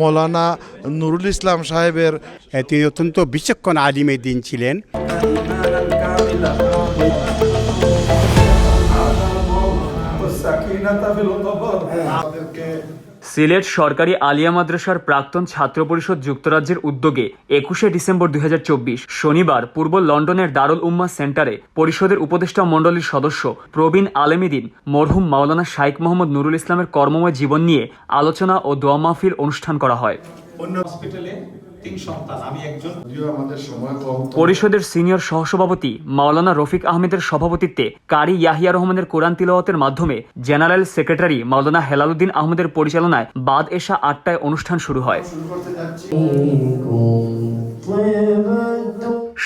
মৌলানা নুরুল ইসলাম সাহেবের তিনি অত্যন্ত বিচক্ষণ আলিমে দিন ছিলেন। সিলেট সরকারি আলিয়া মাদ্রাসার প্রাক্তন ছাত্র পরিষদ যুক্তরাজ্যের উদ্যোগে একুশে ডিসেম্বর দু হাজার চব্বিশ শনিবার পূর্ব লন্ডনের দারুল উম্মা সেন্টারে পরিষদের উপদেষ্টা মণ্ডলীর সদস্য প্রবীণ আলেমিদিন মরহুম মাওলানা শাইক মোহাম্মদ নুরুল ইসলামের কর্মময় জীবন নিয়ে আলোচনা ও দোয়া মাহফিল অনুষ্ঠান করা হয়। হসপিটালে তিন সন্তান আমি একজন। পরিষদের সিনিয়র সহসভাপতি মাওলানা রফিক আহমেদের সভাপতিত্বে কারি ইয়াহিয়া রহমানের কোরআন তিলওয়াতের মাধ্যমে জেনারেল সেক্রেটারি মাওলানা হেলালুদ্দিন আহমেদের পরিচালনায় বাদ এসা আটটায় অনুষ্ঠান শুরু হয়।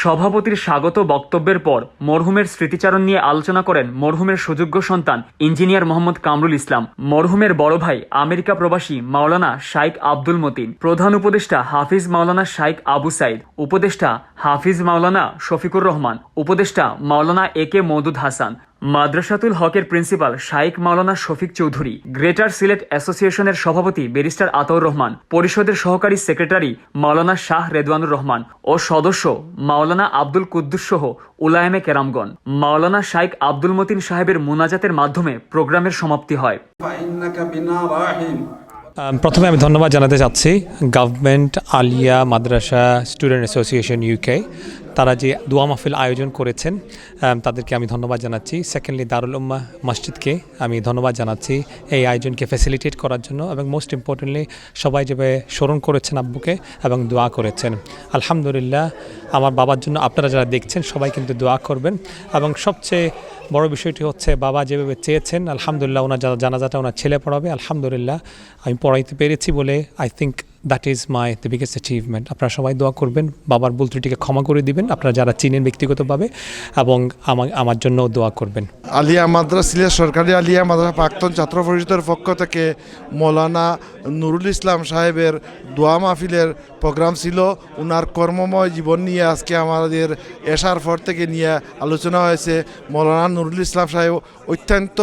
সভাপতির স্বাগত বক্তব্যের পর মরহুমের স্মৃতিচারণ নিয়ে আলোচনা করেন মরহুমের সুযোগ্য সন্তান ইঞ্জিনিয়ার মোহাম্মদ কামরুল ইসলাম। মরহুমের বড় ভাই আমেরিকা প্রবাসী মাওলানা শাইক আব্দুল মতিন, প্রধান উপদেষ্টা হাফিজ মাওলানা শাইক আবু সাইদ, উপদেষ্টা হাফিজ মাওলানা শফিকুর রহমান, উপদেষ্টা মাওলানা এ কে মওদুদ হাসান মাদ্রাসাতুল হকের প্রিন্সিপাল শাইক মাওলানা শফিক চৌধুরী গ্রেটার সিলেট অ্যাসোসিয়েশনের সভাপতি ব্যারিস্টার আতাউর রহমান পরিষদের সহকারী সেক্রেটারি মাওলানা শাহ রেদওয়ানুর রহমান ও সদস্য মাওলানা আব্দুল কুদ্দুস সহ উলায়েমে কেরামগন মাওলানা শাইক আব্দুল মতিন সাহেবের মোনাজাতের মাধ্যমে প্রোগ্রামের সমাপ্তি হয়। প্রথমে আমি ধন্যবাদ জানাতে চাচ্ছি government Alia Madrasa student association UK তারা যে দোয়া মাহফিল আয়োজন করেছেন তাদেরকে আমি ধন্যবাদ জানাচ্ছি। সেকেন্ডলি দারুল উম্মা মসজিদকে আমি ধন্যবাদ জানাচ্ছি এই আয়োজনকে ফ্যাসিলিটেট করার জন্য এবং মোস্ট ইম্পর্টেন্টলি সবাই যেভাবে স্মরণ করেছেন আব্বুকে এবং দোয়া করেছেন। আলহামদুলিল্লাহ, আমার বাবার জন্য আপনারা যারা দেখছেন, সবাই কিন্তু দোয়া করবেন। এবং সবচেয়ে বড় বিষয়টি হচ্ছে, বাবা যেভাবে চেয়েছেন, আলহামদুলিল্লাহ, ওনার জানাজাটা ওনার ছেলে পড়াবে। আলহামদুলিল্লাহ, আমি পড়াইতে পেরেছি বলে I think that is my the biggest achievement আপনারা সবাই দোয়া করবেন, বাবার ভুল ত্রুটিকে ক্ষমা করে দিবেন, আপনারা যারা চিনেন ব্যক্তিগতভাবে, এবং আমার জন্য দোয়া করবেন। আলিয়া মাদ্রাস, সিলেট সরকারি আলিয়া মাদ্রাসা প্রাক্তন ছাত্র পরিষদের পক্ষ থেকে মৌলানা নুরুল ইসলাম সাহেবের দোয়া মাহফিলের প্রোগ্রাম ছিল। ওনার কর্মময় জীবন নিয়ে আজকে আমাদের এসার পর থেকে নিয়ে আলোচনা হয়েছে। মৌলানা নুরুল ইসলাম সাহেব অত্যন্ত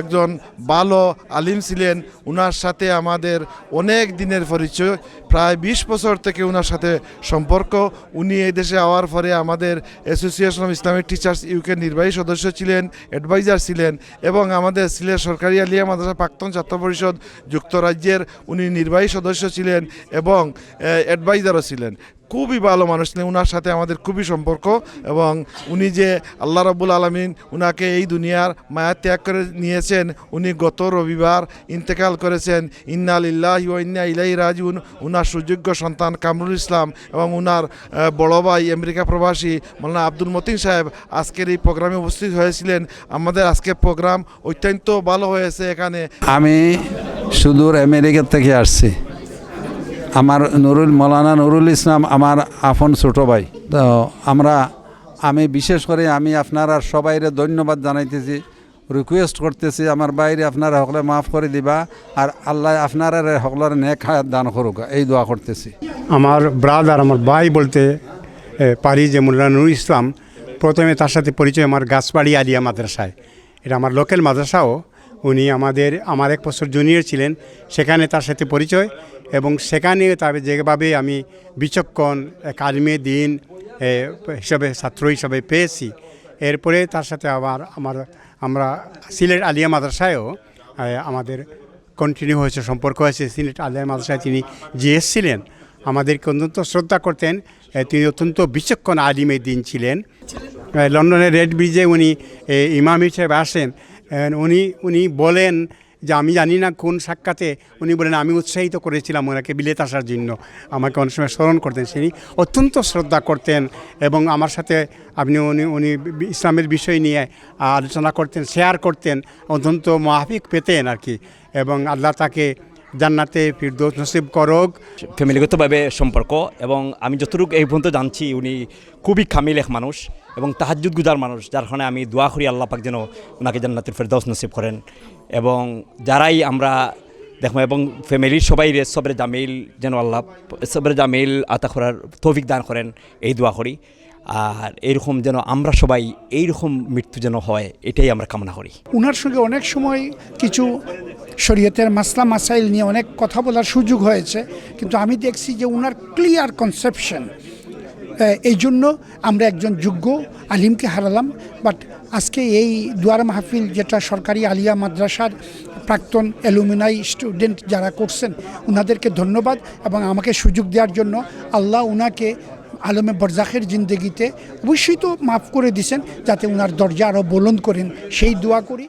একজন ভালো আলিম ছিলেন। ওনার সাথে আমাদের অনেক দিনের পরিচয় প্রায় বিশ বছর থেকে ওনার সাথে সম্পর্ক। উনি এই দেশে আওয়ার পরে আমাদের association of Islamic teachers UK নির্বাহী সদস্য ছিলেন অ্যাডভাইজার ছিলেন এবং আমাদের সিলেট সরকারি আলিয়া মাদ্রাসা প্রাক্তন ছাত্র পরিষদ যুক্তরাজ্যের উনি নির্বাহী সদস্য ছিলেন এবং অ্যাডভাইজারও ছিলেন। খুবই ভালো মানুষ ছিলেন ওনার সাথে আমাদের খুবই সম্পর্ক এবং উনি যে আল্লাহ রব্বুল আলমিন উনাকে এই দুনিয়ার মায়া ত্যাগ করে নিয়েছেন, উনি গত রবিবার ইন্তেকাল করেছেন। ইন্না আলিল্লাহ ও ইন্না ইলাই রাজুন উনার সুযোগ্য সন্তান কামরুল ইসলাম এবং উনার বড় ভাই আমেরিকা প্রবাসী মৌলানা আব্দুল মতিন সাহেব আজকের এই প্রোগ্রামে উপস্থিত হয়েছিলেন। আমাদের আজকের প্রোগ্রাম অত্যন্ত ভালো হয়েছে এখানে। আমি সুদূর আমেরিকা থেকে আসছি। আমার নুরুল, মৌলানা নুরুল ইসলাম আমার আপন ছোট ভাই। তো আমরা, আমি বিশেষ করে আমি আপনারা সবাইরে ধন্যবাদ জানাইতেছি রিকোয়েস্ট করতেছি আমার বাইরে আপনারা সকলে মাফ করে দিবা আর আল্লাহ আপনারা সকলের নেক দান করুক, এই দোয়া করতেছি। আমার ব্রাদার আমার ভাই বলতে পারি যে মোল্লা নুরুল ইসলাম, প্রথমে তার সাথে পরিচয় আমার গাছবাড়ি আলিয়া মাদ্রাসায়। এটা আমার লোকাল মাদ্রাসাও। উনি আমাদের, আমার এক বছর জুনিয়র ছিলেন, সেখানে তার সাথে পরিচয়। এবং সেখানে তার যেভাবে আমি বিচক্ষণ এক আলিমে দিন হিসাবে, ছাত্র হিসাবে পেয়েছি। এরপরে তার সাথে আবার আমার, আমরা সিলেট আলিয়া মাদ্রাসায়ও আমাদের কন্টিনিউ হয়েছে, সম্পর্ক হয়েছে। সিলেট আলিয়া মাদ্রাসায় তিনি জিএস ছিলেন। আমাদেরকে অত্যন্ত শ্রদ্ধা করতেন। তিনি অত্যন্ত বিচক্ষণ আলিমের দিন ছিলেন। লন্ডনের রেড ব্রিজে উনি ইমাম হিসেবে আসেন। উনি উনি বলেন যে আমি জানি না কোন সাক্ষাতে উনি বলেন, আমি উৎসাহিত করেছিলাম ওনাকে বিলেত আসার জন্য। আমাকে অনেক সময় স্মরণ করতেন তিনি। অত্যন্ত শ্রদ্ধা করতেন এবং আমার সাথে আপনি উনি উনি ইসলামের বিষয় নিয়ে আলোচনা করতেন, শেয়ার করতেন। অত্যন্ত মাহফিক পেতেন আর কি। এবং আল্লাহ তাকে জান্নাতে ফিরদৌস নসিব করুক। ফ্যামিলিগতভাবে সম্পর্ক এবং আমি যতটুকু এই পর্যন্ত জানছি উনি খুবই খামিল এক মানুষ এবং তাহাজুদ গুজার মানুষ যার কারণে আমি দোয়া করি আল্লাহ পাক যেন ওনাকে জান্নাতের ফেরদাউস নসিব করেন। এবং যারাই আমরা দেখো এবং ফ্যামিলির সবাই রে সবরে জামিল যেন আল্লাহ সবরে জামিল আতা করার তৌফিক দান করেন এই দোয়া করি। আর এইরকম যেন আমরা সবাই এইরকম মৃত্যু যেন হয় এটাই আমরা কামনা করি। ওনার সঙ্গে অনেক সময় কিছু শরীয়তের মাসলা মাসাইল নিয়ে অনেক কথা বলার সুযোগ হয়েছে, কিন্তু আমি দেখছি যে ওনার ক্লিয়ার কনসেপশন এই জন্য আমরা একজন যোগ্য আলিমকে হারালাম বাট আজকে এই দুয়ার মাহফিল যেটা সরকারি আলিয়া মাদ্রাসার প্রাক্তন অ্যালুমিনাই স্টুডেন্ট যারা করছেন ওনাদেরকে ধন্যবাদ এবং আমাকে সুযোগ দেওয়ার জন্য আল্লাহ ওনাকে আলমে বরজাখের জিন্দগিতে অবশ্যই তো মাফ করে দিছেন, যাতে ওনার দরজা আরও বলন্দ করেন, সেই দোয়া করি।